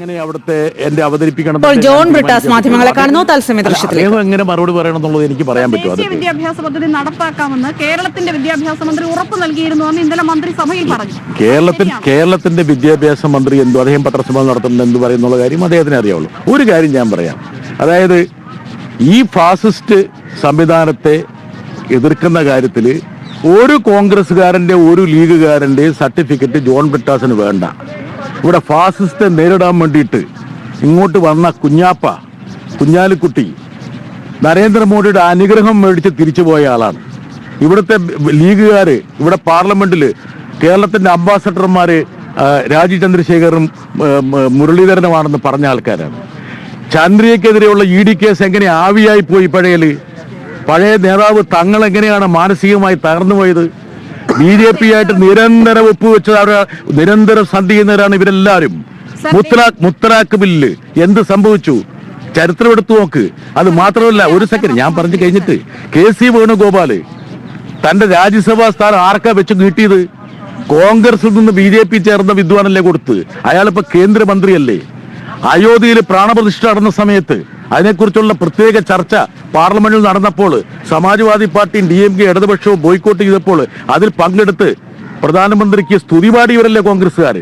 എങ്ങനെ അവിടുത്തെ എന്റെ അവതരിപ്പിക്കണം ജോൺ ബ്രിട്ടാസ് മാധ്യമങ്ങളെ? കാണുന്നു തത്സമയ ദൃശ്യത്തിൽ ദൃശ്യത്തിലേക്ക് എങ്ങനെ മറുപടി പറയണം എന്നുള്ളത് എനിക്ക് പറയാൻ പറ്റും ദേശീയ വിദ്യാഭ്യാസ പദ്ധതി നടപ്പാക്കാമെന്ന് കേരളത്തിന്റെ വിദ്യാഭ്യാസ മന്ത്രി ഉറപ്പ് നൽകിയിരുന്നു എന്ന് ഇന്നലെ മന്ത്രിസഭയിൽ പറഞ്ഞു. കേരളത്തിൽ കേരളത്തിന്റെ വിദ്യാഭ്യാസ മന്ത്രി എന്തോ അദ്ദേഹം പത്രസഭ നടത്തുന്നത് എന്ന് പറയുന്ന കാര്യം അദ്ദേഹത്തിന് അറിയാവുള്ളൂ. ഒരു കാര്യം ഞാൻ പറയാം. അതായത് ഈ ഫാസിസ്റ്റ് സംവിധാനത്തെ എതിർക്കുന്ന കാര്യത്തിൽ ഒരു കോൺഗ്രസ്സുകാരന്റെ ഒരു ലീഗുകാരന്റെ സർട്ടിഫിക്കറ്റ് ജോൺ ബ്രിട്ടാസിന് വേണ്ട. ഇവിടെ ഫാസിസ്റ്റെ നേരിടാൻ വേണ്ടിയിട്ട് ഇങ്ങോട്ട് വന്ന കുഞ്ഞാപ്പ കുഞ്ഞാലിക്കുട്ടി നരേന്ദ്രമോദിയുടെ അനുഗ്രഹം മേടിച്ച് തിരിച്ചു പോയ ആളാണ്. ഇവിടുത്തെ ലീഗുകാർ ഇവിടെ പാർലമെന്റിൽ കേരളത്തിന്റെ അംബാസഡർമാർ രാജി ചന്ദ്രശേഖറും മുരളീധരനുമാണെന്ന് പറഞ്ഞ ആൾക്കാരാണ്. ചന്ദ്രിയക്കെതിരെയുള്ള ഇ ഡി കേസ് എങ്ങനെ ആവിയായി പോയി പഴയൽ? പഴയ നേതാവ് തങ്ങൾ എങ്ങനെയാണ് മാനസികമായി തകർന്നു പോയത്? ബി ജെ പി ആയിട്ട് നിരന്തരം ഒപ്പുവെച്ചത് അവർ നിരന്തരം സന്ധി ചെയ്യുന്നവരാണ് ഇവരെല്ലാവരും മുത്തലാഖ് മുത്തലാഖ് ബില്ല് എന്ത് സംഭവിച്ചു? ചരിത്രം എടുത്തു നോക്ക്. അത് മാത്രമല്ല ഒരു സെക്കൻഡ് ഞാൻ പറഞ്ഞു കഴിഞ്ഞിട്ട് കെ സി വേണുഗോപാൽ തന്റെ രാജ്യസഭാ സ്ഥാനം ആർക്കാ വെച്ച് കിട്ടിയത് കോൺഗ്രസിൽ നിന്ന് ബി ജെ പി ചേർന്ന വിദ്വാനല്ലേ കൊടുത്ത്. അയാളിപ്പോ കേന്ദ്രമന്ത്രിയല്ലേ. അയോധ്യയിൽ പ്രാണപ്രതിഷ്ഠ നടന്ന സമയത്ത് അതിനെക്കുറിച്ചുള്ള പ്രത്യേക ചർച്ച പാർലമെന്റിൽ നടന്നപ്പോൾ സമാജ്വാദി പാർട്ടിയും ഡി എം കെ ഇടതുപക്ഷവും ബോയ്ക്കോട്ട് ചെയ്തപ്പോൾ അതിൽ പങ്കെടുത്ത് പ്രധാനമന്ത്രിക്ക് സ്തുതിപാടിയവരല്ലേ കോൺഗ്രസ്സുകാർ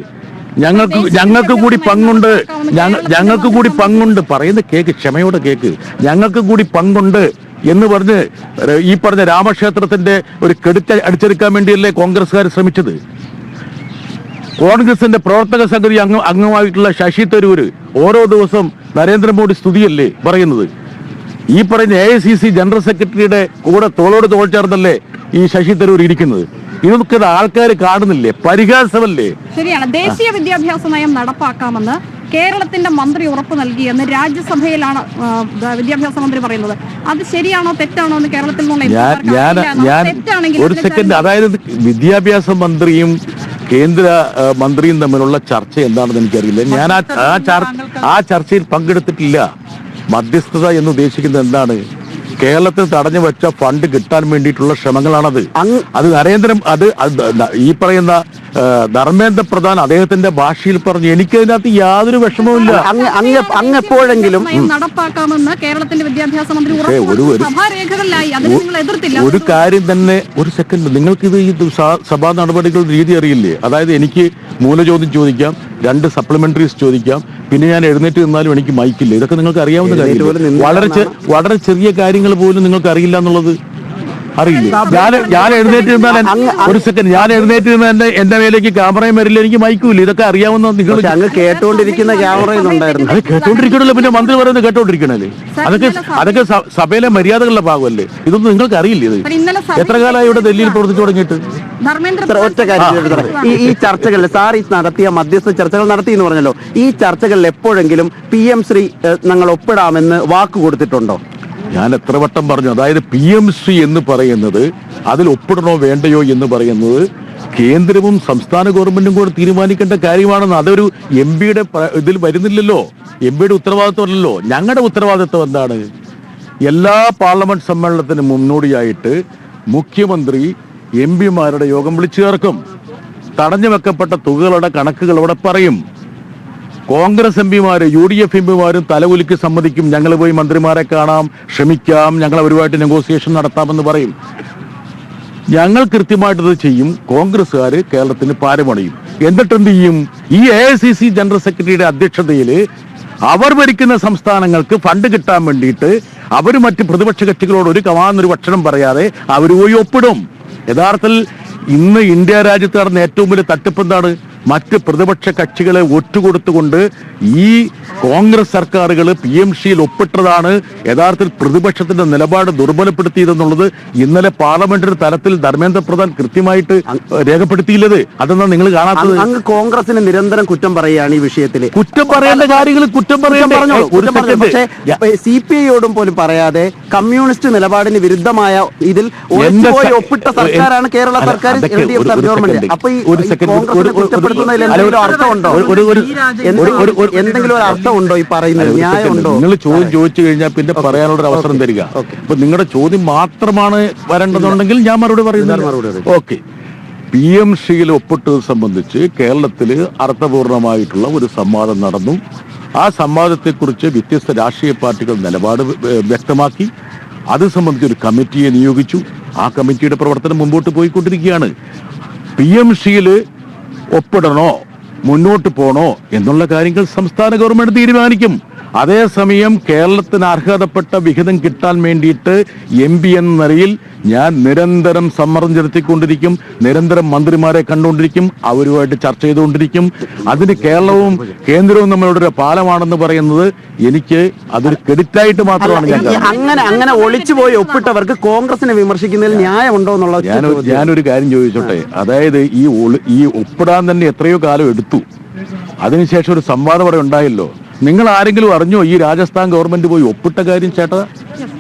ഞങ്ങൾക്ക് ഞങ്ങൾക്ക് കൂടി പങ്കുണ്ട്. ഞങ്ങ- ഞങ്ങൾക്ക് കൂടി പങ്കുണ്ട്. പറയുന്ന കേക്ക് ക്ഷമയോടെ കേക്ക്. ഞങ്ങൾക്ക് കൂടി പങ്കുണ്ട് എന്ന് പറഞ്ഞ് ഈ പറഞ്ഞ രാമക്ഷേത്രത്തിന്റെ ഒരു കെടുത്ത അടിച്ചെടുക്കാൻ വേണ്ടിയല്ലേ കോൺഗ്രസ്സുകാർ ശ്രമിച്ചത്? കോൺഗ്രസിന്റെ പ്രവർത്തക സമിതി അംഗ അംഗമായിട്ടുള്ള ശശി തരൂര് ഓരോ ദിവസം നരേന്ദ്രമോദി സ്തുതിയല്ലേ പറയുന്നത്? ഈ പറയുന്ന A I C C general സെക്രട്ടറിയുടെ കൂടെ തോളോട് തോൾ ചേർന്നല്ലേ ഈ ശശി തരൂർ ഇരിക്കുന്നത്? ഇതൊക്കെ ആൾക്കാർ കാണുന്നില്ലേ? പരിഹാസമല്ലേ? ശരിയാണ്. ദേശീയ വിദ്യാഭ്യാസ നയം നടപ്പാക്കാമെന്ന് കേരളത്തിന്റെ മന്ത്രി ഉറപ്പ് നൽകിയെന്ന് രാജ്യസഭയിലാണ് വിദ്യാഭ്യാസ മന്ത്രി പറയുന്നത്. അത് ശരിയാണോ തെറ്റാണോ എന്ന് കേരളത്തിൽ നിന്നുള്ള ഒരു സെക്കൻഡ് അതായത് വിദ്യാഭ്യാസ മന്ത്രിയും കേന്ദ്ര മന്ത്രിയും തമ്മിലുള്ള ചർച്ച എന്താണെന്ന് എനിക്കറിയില്ല. ഞാൻ ആ ആ ചർ- ആ ചർച്ചയിൽ പങ്കെടുത്തിട്ടില്ല. മധ്യസ്ഥത എന്ന് ഉദ്ദേശിക്കുന്നത് എന്താണ്? കേരളത്തിൽ തടഞ്ഞു വെച്ച ഫണ്ട് കിട്ടാൻ വേണ്ടിയിട്ടുള്ള ശ്രമങ്ങളാണത്. അത് നരേന്ദ്രൻ അത് ഈ പറയുന്ന ധർമ്മേന്ദ്ര പ്രധാൻ അദ്ദേഹത്തിന്റെ ഭാഷയിൽ പറഞ്ഞു എനിക്ക് അതിനകത്ത് യാതൊരു വിഷമവുമില്ല അങ്ങ് എപ്പോഴെങ്കിലും നടപ്പാക്കാമെന്ന് കേരളത്തിന്റെ വിദ്യാഭ്യാസ മന്ത്രി ഒരു-. ഒരു- നിങ്ങൾ എതിർത്തില്ല. ഒരു കാര്യം തന്നെ ഒരു സെക്കൻഡ് നിങ്ങൾക്ക് ഇത് ഈ സഭാ നടപടികളുടെ രീതി അറിയില്ലേ? അതായത് എനിക്ക് മൂലചോദ്യം ചോദിക്കാം രണ്ട് സപ്ലിമെന്ററീസ് ചോദിക്കാം പിന്നെ ഞാൻ എഴുന്നേറ്റ് നിന്നാലും എനിക്ക് മൈക്കില്ല. ഇതൊക്കെ നിങ്ങൾക്ക് അറിയാവുന്ന കാര്യം വളരെ വളരെ ചെറിയ കാര്യങ്ങൾ പോലും നിങ്ങൾക്ക് അറിയില്ല എന്നുള്ളത് അറിയില്ലേ? ഞാൻ ഞാൻ എഴുന്നേറ്റിരുന്നാൽ ഒരു സെക്കൻഡ് ഞാൻ എഴുന്നേറ്റ് നിന്നാൽ എന്റെ എന്റെ മേലേക്ക് ക്യാമറയും വരില്ല എനിക്ക് മൈക്കും ഇല്ല ഇതൊക്കെ അറിയാവുന്ന നിങ്ങൾ അങ്ങ് കേട്ടുകൊണ്ടിരിക്കുന്ന ക്യാമറയിലുണ്ടായിരുന്നു അത് കേട്ടോണ്ടിരിക്കണല്ലോ. പിന്നെ മന്ത്രി പറയുന്നത് കേട്ടോണ്ടിരിക്കണല്ലേ? അതൊക്കെ അതൊക്കെ സഭയിലെ മര്യാദകളുടെ ഭാഗമല്ലേ? ഇതൊന്നും നിങ്ങൾക്ക് അറിയില്ല ഇത്? എത്ര കാലമായി ഇവിടെ ഡൽഹിയിൽ പ്രവർത്തിച്ചു തുടങ്ങിയിട്ട്? ഒറ്റ കാര്യം? ഈ ഈ ചർച്ചകളിൽ സാർ ഈ നടത്തിയ മധ്യസ്ഥ ചർച്ചകൾ നടത്തി എന്ന് പറഞ്ഞല്ലോ. ഈ ചർച്ചകളിൽ എപ്പോഴെങ്കിലും പി എം ശ്രീ ഞങ്ങൾ ഒപ്പിടാമെന്ന് വാക്ക് കൊടുത്തിട്ടുണ്ടോ? ഞാൻ എത്ര വട്ടം പറഞ്ഞു. അതായത് പി എം സി എന്ന് പറയുന്നത് അതിൽ ഒപ്പിടണോ വേണ്ടയോ എന്ന് പറയുന്നത് കേന്ദ്രവും സംസ്ഥാന ഗവൺമെന്റും കൂടെ തീരുമാനിക്കേണ്ട കാര്യമാണെന്ന് അതൊരു എം പിയുടെ ഇതിൽ വരുന്നില്ലല്ലോ. എം പിയുടെ ഉത്തരവാദിത്വമല്ലല്ലോ. ഞങ്ങളുടെ ഉത്തരവാദിത്വം എന്താണ്? എല്ലാ പാർലമെന്റ് സമ്മേളനത്തിന് മുന്നോടിയായിട്ട് മുഖ്യമന്ത്രി എം പിമാരുടെ യോഗം വിളിച്ചു ചേർക്കും. തടഞ്ഞു വെക്കപ്പെട്ട തുകകളുടെ കണക്കുകൾ അവിടെ പറയും. കോൺഗ്രസ് എം പിമാര് യു ഡി എഫ് എം പിമാരും തലകുലുക്കി സമ്മതിക്കും. ഞങ്ങൾ പോയി മന്ത്രിമാരെ കാണാം ശ്രമിക്കാം ഞങ്ങൾ അവരുമായിട്ട് നെഗോസിയേഷൻ നടത്താമെന്ന് പറയും. ഞങ്ങൾ കൃത്യമായിട്ടത് ചെയ്യും. കോൺഗ്രസ്സുകാർ കേരളത്തിന് പാരമണിയും. എന്നിട്ട് എന്ത് ചെയ്യും ഈ A I C C general സെക്രട്ടറിയുടെ അധ്യക്ഷതയിൽ അവർ ഭരിക്കുന്ന സംസ്ഥാനങ്ങൾക്ക് ഫണ്ട് കിട്ടാൻ വേണ്ടിയിട്ട് അവർ മറ്റ് പ്രതിപക്ഷ കക്ഷികളോട് ഒരു കമാന്നൊരു ഭക്ഷണം പറയാതെ അവർ പോയി ഒപ്പിടും. യഥാർത്ഥത്തിൽ ഇന്ന് ഇന്ത്യ രാജ്യത്ത് നടന്ന ഏറ്റവും വലിയ തട്ടിപ്പ് എന്താണ് മറ്റ് പ്രതിപക്ഷ കക്ഷികളെ ഒറ്റുകൊടുത്തുകൊണ്ട് ഈ കോൺഗ്രസ് സർക്കാരുകൾ പി എം സിയിൽ ഒപ്പിട്ടതാണ് യഥാർത്ഥത്തിൽ പ്രതിപക്ഷത്തിന്റെ നിലപാട് ദുർബലപ്പെടുത്തിയതെന്നുള്ളത് ഇന്നലെ പാർലമെന്ററി തലത്തിൽ ധർമ്മേന്ദ്ര പ്രധാൻ കൃത്യമായിട്ട് രേഖപ്പെടുത്തിയില്ലത് അതെന്നാ നിങ്ങൾ കാണാത്തത് അങ്ങ് കോൺഗ്രസിന് നിരന്തരം കുറ്റം പറയുകയാണ് ഈ വിഷയത്തിൽ കുറ്റം പറയേണ്ട കാര്യങ്ങൾ കുറ്റം പറയാൻ പറയേണ്ട. പക്ഷേ സി പി ഐയോടും പോലും പറയാതെ കമ്മ്യൂണിസ്റ്റ് നിലപാടിന് വിരുദ്ധമായ ഇതിൽ ഒപ്പിട്ട സർക്കാരാണ് കേരള സർക്കാർ അതൊക്കെ എൽ ഡി എഫ് ഗവൺമെന്റ്. അപ്പൊ ഈ. കോൺഗ്രസിനെ കുറ്റപ്പെടുത്തുന്നതിൽ എന്തെങ്കിലും അർത്ഥമുണ്ടോ? എന്തെങ്കിലും ഒരു അർത്ഥമുണ്ടോ ഈ പറയുന്നത്? ന്യായമുണ്ടോ? നിങ്ങൾ ചോദ്യം ചോദിച്ചു കഴിഞ്ഞാൽ പിന്നെ പറയാനുള്ള ഒരു അവസരം തരിക. അപ്പൊ നിങ്ങളുടെ ചോദ്യം മാത്രമാണ് വരേണ്ടതുണ്ടെങ്കിൽ ഞാൻ മറുപടി മറുപടി പറയുന്നത്. ഓക്കെ. പി എം സിയിൽ ഒപ്പിട്ടത് സംബന്ധിച്ച് കേരളത്തിൽ അർത്ഥപൂർണമായിട്ടുള്ള ഒരു സംവാദം നടന്നു. ആ സംവാദത്തെക്കുറിച്ച് വ്യത്യസ്ത രാഷ്ട്രീയ പാർട്ടികൾ നിലപാട് വ്യക്തമാക്കി. അത് സംബന്ധിച്ച് ഒരു കമ്മിറ്റിയെ നിയോഗിച്ചു. ആ കമ്മിറ്റിയുടെ പ്രവർത്തനം മുമ്പോട്ട് പോയിക്കൊണ്ടിരിക്കുകയാണ്. പി എം സിയിൽ ഒപ്പിടണോ മുന്നോട്ട് പോണോ എന്നുള്ള കാര്യങ്ങൾ സംസ്ഥാന ഗവൺമെന്റ് തീരുമാനിക്കും. അതേസമയം കേരളത്തിന് അർഹതപ്പെട്ട വിഹിതം കിട്ടാൻ വേണ്ടിയിട്ട് എം പി എന്ന നിലയിൽ ഞാൻ നിരന്തരം സമ്മർദ്ദം ചെലുത്തിക്കൊണ്ടിരിക്കും നിരന്തരം മന്ത്രിമാരെ കണ്ടുകൊണ്ടിരിക്കും അവരുമായിട്ട് ചർച്ച ചെയ്തുകൊണ്ടിരിക്കും. അതിന് കേരളവും കേന്ദ്രവും തമ്മിലുള്ള പാലമാണെന്ന് പറയുന്നത് എനിക്ക് അതൊരു ക്രെഡിറ്റായിട്ട് മാത്രമാണ് ഞാൻ അങ്ങനെ അങ്ങനെ ഒളിച്ചു പോയി ഒപ്പിട്ടവർക്ക് കോൺഗ്രസിനെ വിമർശിക്കുന്നതിൽ ന്യായമുണ്ടോ എന്നുള്ള ഞാൻ ഞാനൊരു കാര്യം ചോദിച്ചോട്ടെ. അതായത് ഈ ഒളി- ഈ ഒപ്പിടാൻ തന്നെ എത്രയോ കാലം എടുത്തു. അതിനുശേഷം ഒരു സംവാദം അവിടെ ഉണ്ടായല്ലോ. നിങ്ങൾ ആരെങ്കിലും അറിഞ്ഞോ ഈ രാജസ്ഥാൻ ഗവൺമെന്റ് പോയി ഒപ്പിട്ട കാര്യം ചേട്ടാ?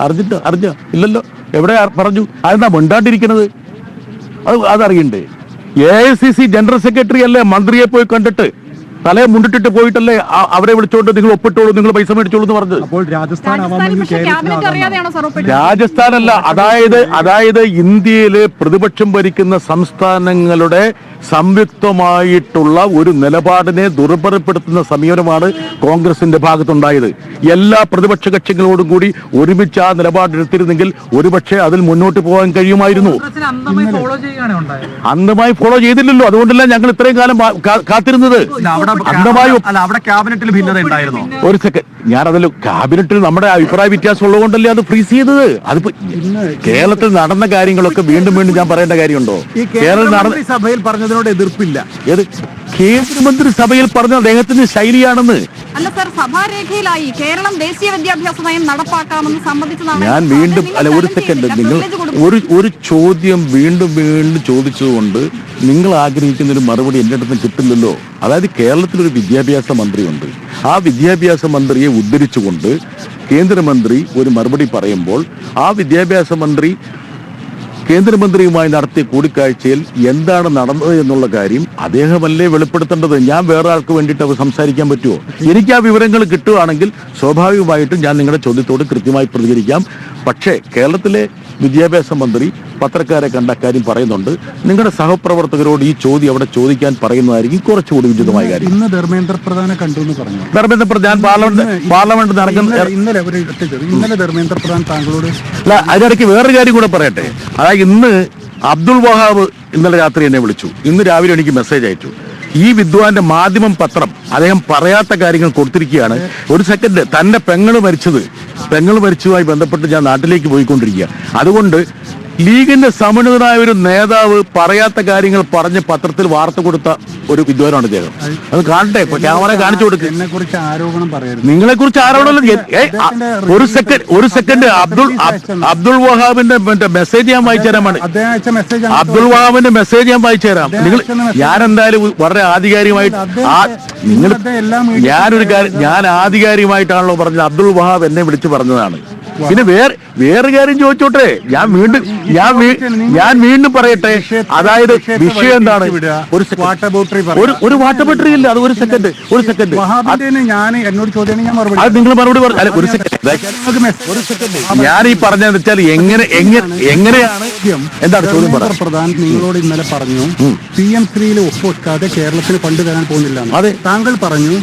അറിഞ്ഞിട്ട് അറിഞ്ഞ? ഇല്ലല്ലോ. എവിടെ പറഞ്ഞു? അതെന്താ മിണ്ടാണ്ടിരിക്കുന്നത് അത് അതറിയണ്ടേ? A I C C general secretary അല്ലേ? മന്ത്രിയെ പോയി കണ്ടിട്ട് തലയെ മുണ്ടിട്ടിട്ട് പോയിട്ടല്ലേ അവരെ വിളിച്ചോണ്ട് നിങ്ങൾ ഒപ്പിട്ടോളൂ നിങ്ങൾ പൈസ മേടിച്ചോളൂ എന്ന് പറഞ്ഞത്? അപ്പോൾ രാജസ്ഥാൻ രാജസ്ഥാനിൽ ക്യാബിനറ്റ് അറിയാതെയാണോ സാർ ഒപ്പിട്ടത്? രാജസ്ഥാനല്ല അതായത് അതായത് ഇന്ത്യയിലെ പ്രതിപക്ഷം ഭരിക്കുന്ന സംസ്ഥാനങ്ങളുടെ സംയുക്തമായിട്ടുള്ള ഒരു നിലപാടിനെ ദുർബലപ്പെടുത്തുന്ന സമീപനമാണ് കോൺഗ്രസിന്റെ ഭാഗത്തുണ്ടായത്. എല്ലാ പ്രതിപക്ഷ കക്ഷികളോടും കൂടി ഒരുമിച്ച് ആ നിലപാടെടുത്തിരുന്നെങ്കിൽ ഒരുപക്ഷെ അതിൽ മുന്നോട്ട് പോകാൻ കഴിയുമായിരുന്നു. അന്തമായി അന്ധമായി ഫോളോ ചെയ്യുകയാണ് അന്ധമായി ഫോളോ ചെയ്തില്ലല്ലോ. അതുകൊണ്ടല്ല ഞങ്ങൾ ഇത്രയും കാലം കാത്തിരുന്നത്? അവിടെ ക്യാബിനറ്റിൽ ഭിന്നത ഉണ്ടായിരുന്നോ. ഒരു സെക്കൻഡ് ഞാനതിൽ ക്യാബിനറ്റിൽ നമ്മുടെ അഭിപ്രായ വ്യത്യാസം ഉള്ളതുകൊണ്ടല്ലേ അത് ഫ്രീസ് ചെയ്തത്? അതിപ്പോ കേരളത്തിൽ നടന്ന കാര്യങ്ങളൊക്കെ വീണ്ടും വീണ്ടും ഞാൻ പറയേണ്ട കാര്യമുണ്ടോ? ഈ കേരളത്തിൽ നടന്ന സഭയിൽ സഭയിൽ പറഞ്ഞതിനോട് എതിർപ്പില്ല. ഏത്? കേന്ദ്രമന്ത്രി സഭയിൽ പറഞ്ഞ അദ്ദേഹത്തിന്റെ ശൈലിയാണെന്ന്. അല്ല സർ സഭാരേഖയിലായി കേരളം ദേശീയ വിദ്യാഭ്യാസ നയം നടപ്പാക്കാമെന്ന് സംബന്ധിച്ചതാണ് ഞാൻ വീണ്ടും അല്ല ഒരു സെക്കൻഡ് നിങ്ങൾ ഒരു ഒരു ചോദ്യം വീണ്ടും വീണ്ടും ചോദിച്ചതുകൊണ്ട് നിങ്ങൾ ആഗ്രഹിക്കുന്ന ഒരു മറുപടി എന്റെ അടുത്ത് കിട്ടില്ലല്ലോ. അതായത് കേരളത്തിലൊരു വിദ്യാഭ്യാസ മന്ത്രിയുണ്ട്. ആ വിദ്യാഭ്യാസ മന്ത്രിയെ ഉദ്ധരിച്ചുകൊണ്ട് കേന്ദ്രമന്ത്രി ഒരു മറുപടി പറയുമ്പോൾ ആ വിദ്യാഭ്യാസ മന്ത്രി കേന്ദ്രമന്ത്രിയുമായി നടത്തിയ കൂടിക്കാഴ്ചയിൽ എന്താണ് നടന്നത് എന്നുള്ള കാര്യം അദ്ദേഹമല്ലേ വെളിപ്പെടുത്തേണ്ടത്? ഞാൻ വേറെ ആൾക്ക് വേണ്ടിയിട്ട് അവർ സംസാരിക്കാൻ പറ്റുമോ? എനിക്ക് ആ വിവരങ്ങൾ കിട്ടുകയാണെങ്കിൽ സ്വാഭാവികമായിട്ടും ഞാൻ നിങ്ങളുടെ ചോദ്യത്തോട് കൃത്യമായി പ്രതികരിക്കാം. പക്ഷേ കേരളത്തിലെ വിദ്യാഭ്യാസ മന്ത്രി പത്രക്കാരെ കണ്ട കാര്യം പറയുന്നുണ്ട്. നിങ്ങളുടെ സഹപ്രവർത്തകരോട് ഈ ചോദ്യം അവിടെ ചോദിക്കാൻ പറയുന്നതായിരിക്കും കുറച്ചുകൂടി ഉചിതമായ കാര്യം. ഇന്ന് ധർമ്മേന്ദ്ര പ്രധാനെ കണ്ടു എന്ന് പറഞ്ഞു. ധർമ്മേന്ദ്ര പ്രധാൻ പാർലമെന്റ് പാർലമെന്റ് നടക്കുന്ന ഇന്നലെ- ഇന്നലെ ധർമ്മേന്ദ്ര പ്രധാൻ താങ്കളോട് അല്ല അതിനിടയ്ക്ക് വേറൊരു കാര്യം കൂടെ പറയട്ടെ. അതായത് ഇന്ന് അബ്ദുൾ വഹാബ് ഇന്നലെ രാത്രി എന്നെ വിളിച്ചു. ഇന്ന് രാവിലെ എനിക്ക് മെസ്സേജ് അയച്ചു. ഈ വിദ്വാന്റെ മാധ്യമം പത്രം അദ്ദേഹം പറയാത്ത കാര്യങ്ങൾ കൊടുത്തിരിക്കുകയാണ്. ഒരു സെക്കൻഡ് തന്റെ പെങ്ങൾ മരിച്ചത് പെങ്ങൾ മരിച്ചതുമായി ബന്ധപ്പെട്ട് ഞാൻ നാട്ടിലേക്ക് പോയിക്കൊണ്ടിരിക്കുക അതുകൊണ്ട് ലീഗിന്റെ സമന്വിതനായ ഒരു നേതാവ് പറയാത്ത കാര്യങ്ങൾ പറഞ്ഞ് പത്രത്തിൽ വാർത്ത കൊടുത്ത ഒരു വിദ്വാനാണ് അദ്ദേഹം അത് കാണട്ടെ ക്യാമറ കാണിച്ചു കൊടുക്ക്. നിങ്ങളെ കുറിച്ച് ആരോപണം പറയരുത്. നിങ്ങളെ കുറിച്ച് ആരോടല്ലോ ഒരു സെക്കൻഡ് ഒരു സെക്കൻഡ് അബ്ദുൾ അബ്- അബ്ദുൾ വഹാബിന്റെ മറ്റേ മെസ്സേജ് ഞാൻ വായിച്ചു തരാമാണ്. അബ്ദുൾ വഹാബിന്റെ മെസ്സേജ് ഞാൻ വായിച്ചു തരാം. നിങ്ങൾ ഞാൻ എന്തായാലും വളരെ ആധികാരികമായിട്ട് നിങ്ങൾ ഞാനൊരു കാര്യം ഞാൻ ആധികാരികമായിട്ടാണല്ലോ പറഞ്ഞത്. അബ്ദുൾ വഹാബ് എന്നെ വിളിച്ചു പറഞ്ഞതാണ്. പിന്നെ വേറെ വേറെ കാര്യം ചോദിച്ചോട്ടെ? ഞാൻ വീണ്ടും ഞാൻ ഞാൻ വീണ്ടും പറയട്ടെ? അതായത് വിഷയം എന്താണ്? ഒരു ബോട്ടറി ഒരു ഒരു വാട്ടർ ബാറ്ററി ഇല്ല. അത് ഒരു സെക്കൻഡ് ഒരു സെക്കൻഡ് ഞാൻ എന്നോട് ഞാൻ മറുപടി അത് നിങ്ങൾ മറുപടി പറഞ്ഞു ഒരു സെക്കൻഡ് ഞാൻ ഈ പറഞ്ഞതെന്ന് വെച്ചാൽ എങ്ങനെ എങ്ങനെ എങ്ങനെയാണ് എന്താണ് ചോദ്യം പ്രധാൻ നിങ്ങളോട് ഇന്നലെ പറഞ്ഞു പി എം ശ്രീയിൽ ഒപ്പുവെക്കാതെ കേരളത്തിന് ഫണ്ട് തരാൻ പോകുന്നില്ല അതെ. താങ്കൾ പറഞ്ഞു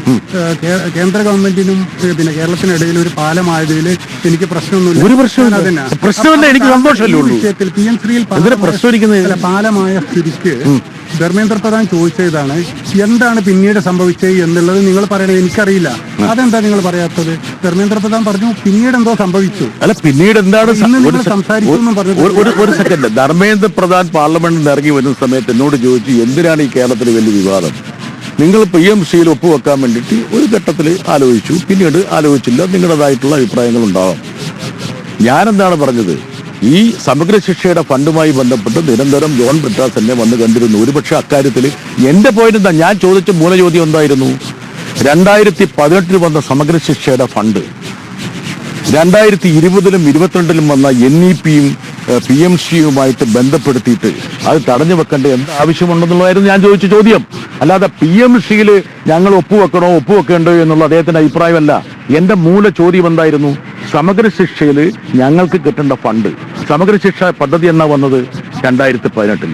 കേന്ദ്ര ഗവൺമെന്റിനും പിന്നെ കേരളത്തിനിടയിൽ ഒരു പാലമായതിൽ എനിക്ക് പ്രശ്നമൊന്നുമില്ല. ഒരു പ്രശ്നവുമില്ല. പ്രശ്നമല്ല. എനിക്ക് സന്തോഷമല്ലേ ഉള്ളൂ. വിഷയത്തിൽ പി എം ശ്രീയിൽ പാലമായ സ്ഥിതിക്ക് ധർമ്മേന്ദ്ര പ്രധാൻ ചോദിച്ചതാണ് എന്താണ് പിന്നീട് സംഭവിച്ചത് എന്നുള്ളത് നിങ്ങൾ പറയണത് എനിക്കറിയില്ല. അതെന്താ നിങ്ങൾ പറയാത്തത്? ധർമ്മേന്ദ്ര പ്രധാൻ പറഞ്ഞു പിന്നീട് എന്തോ സംഭവിച്ചു. അല്ല പിന്നീട് എന്താണ് ഒരു സെക്കൻഡ് ധർമ്മേന്ദ്ര പ്രധാൻ പാർലമെന്റിൽ ഇറങ്ങി വരുന്ന സമയത്ത് എന്നോട് ചോദിച്ചു എന്തിനാണ് ഈ കേരളത്തിൽ വലിയ വിവാദം? നിങ്ങൾ പി എം സിയിൽ ഒപ്പുവെക്കാൻ വേണ്ടിയിട്ട് ഒരു ഘട്ടത്തിൽ ആലോചിച്ചു. പിന്നീട് ആലോചിച്ചില്ല. നിങ്ങളുടേതായിട്ടുള്ള അഭിപ്രായങ്ങൾ ഉണ്ടാവാം. ഞാനെന്താണ് പറഞ്ഞത്? ഈ സമഗ്ര ശിക്ഷയുടെ ഫണ്ടുമായി ബന്ധപ്പെട്ട് നിരന്തരം ജോൺ ബ്രിട്ടാസ് തന്നെ വന്ന് കണ്ടിരുന്നു. ഒരുപക്ഷെ അക്കാര്യത്തിൽ എന്റെ പോയിന്റ് എന്താ? ഞാൻ ചോദിച്ച മൂലചോദ്യം എന്തായിരുന്നു? രണ്ടായിരത്തി പതിനെട്ടിൽ വന്ന സമഗ്ര ശിക്ഷയുടെ ഫണ്ട്. രണ്ടായിരത്തി ഇരുപതിലും ഇരുപത്തിരണ്ടിലും വന്ന എൻ ഇ പിയും പി എം സിയുമായിട്ട് ബന്ധപ്പെടുത്തിയിട്ട് അത് തടഞ്ഞു വെക്കേണ്ട എന്ത് ആവശ്യമുണ്ടെന്നുള്ളതായിരുന്നു ഞാൻ ചോദിച്ച ചോദ്യം. അല്ലാതെ പി എം സിയിൽ ഞങ്ങൾ ഒപ്പുവെക്കണോ ഒപ്പുവെക്കേണ്ടോ എന്നുള്ള അദ്ദേഹത്തിന്റെ അഭിപ്രായമല്ല. എന്റെ മൂല ചോദ്യം എന്തായിരുന്നു? സമഗ്ര ശിക്ഷയിൽ ഞങ്ങൾക്ക് കിട്ടേണ്ട ഫണ്ട്. സമഗ്ര ശിക്ഷ പദ്ധതി എന്നാ വന്നത്? രണ്ടായിരത്തി പതിനെട്ടിൽ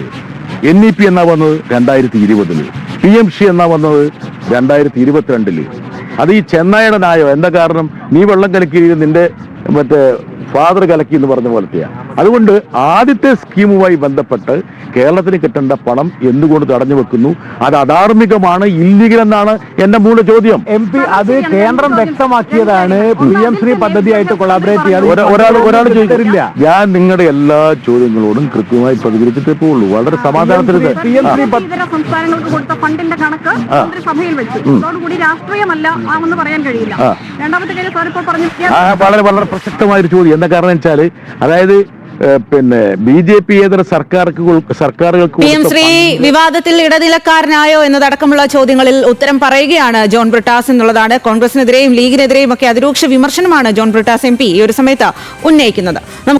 എൻ ഇ പി എന്നാ വന്നത്? രണ്ടായിരത്തി ഇരുപതിൽ പി എം സി എന്നാ വന്നത്? രണ്ടായിരത്തി ഇരുപത്തിരണ്ടിൽ അത് ഈ ചെന്നായുടെ നായോ എന്താ കാരണം? നീ വെള്ളം കലക്കിയിരിക്കുന്ന നിന്റെ മറ്റേ ഫാദർ കലക്കി എന്ന് പറഞ്ഞ പോലത്തെയാണ് അതുകൊണ്ട് ആദ്യത്തെ സ്കീമുമായി ബന്ധപ്പെട്ട് കേരളത്തിന് കിട്ടേണ്ട പണം എന്തുകൊണ്ട് തടഞ്ഞു വെക്കുന്നു? അത് അധാർമികമാണ് ഇല്ലീഗൽ എന്നാണ് എന്റെ മൂല ചോദ്യം. എം പി അത് കേന്ദ്രം വ്യക്തമാക്കിയതാണ്. പി എം ശ്രീ പദ്ധതിയായിട്ട് കൊളാബറേറ്റ് ചെയ്യാതെ ഒരാ- ഒരാൾ ഒരാൾ ചോദിച്ചിട്ടില്ല ഞാൻ നിങ്ങളുടെ എല്ലാ ചോദ്യങ്ങളോടും കൃത്യമായി പ്രതികരിച്ചിട്ടേ പോകുള്ളൂ വളരെ സമാധാനത്തിൽ പി എം ശ്രീ സംസ്ഥാനങ്ങൾക്ക് കൊടുത്ത ഫണ്ടിന്റെ കണക്ക് മന്ത്രിസഭയിൽ വെച്ചു. അതോടുകൂടി രാഷ്ട്രീയമല്ല ആണെന്ന് പറയാൻ കഴിയില്ല. രണ്ടാമത്തെ കാര്യം സാർ ഇപ്പോൾ പറഞ്ഞു ആ, വളരെ വളരെ പ്രസക്തമായ ഒരു ചോദ്യം. എന്താ കാരണം വെച്ചാൽ അതായത് പിന്നെ ബി ജെ പി ഏതര സർക്കാർക്ക് സർക്കാരുകൾക്ക് പി എം ശ്രീ വിവാദത്തിൽ ഇടനിലക്കാരനായോ എന്നതടക്കമുള്ള ചോദ്യങ്ങളിൽ ഉത്തരം പറയുകയാണ് ജോൺ ബ്രിട്ടാസ് എന്നുള്ളതാണ്. കോൺഗ്രസിനെതിരെയും ലീഗിനെതിരെയും ഒക്കെ അതിരൂക്ഷ വിമർശനമാണ് ജോൺ ബ്രിട്ടാസ് എം പി ഈ ഒരു സമയത്ത് ഉന്നയിക്കുന്നത്.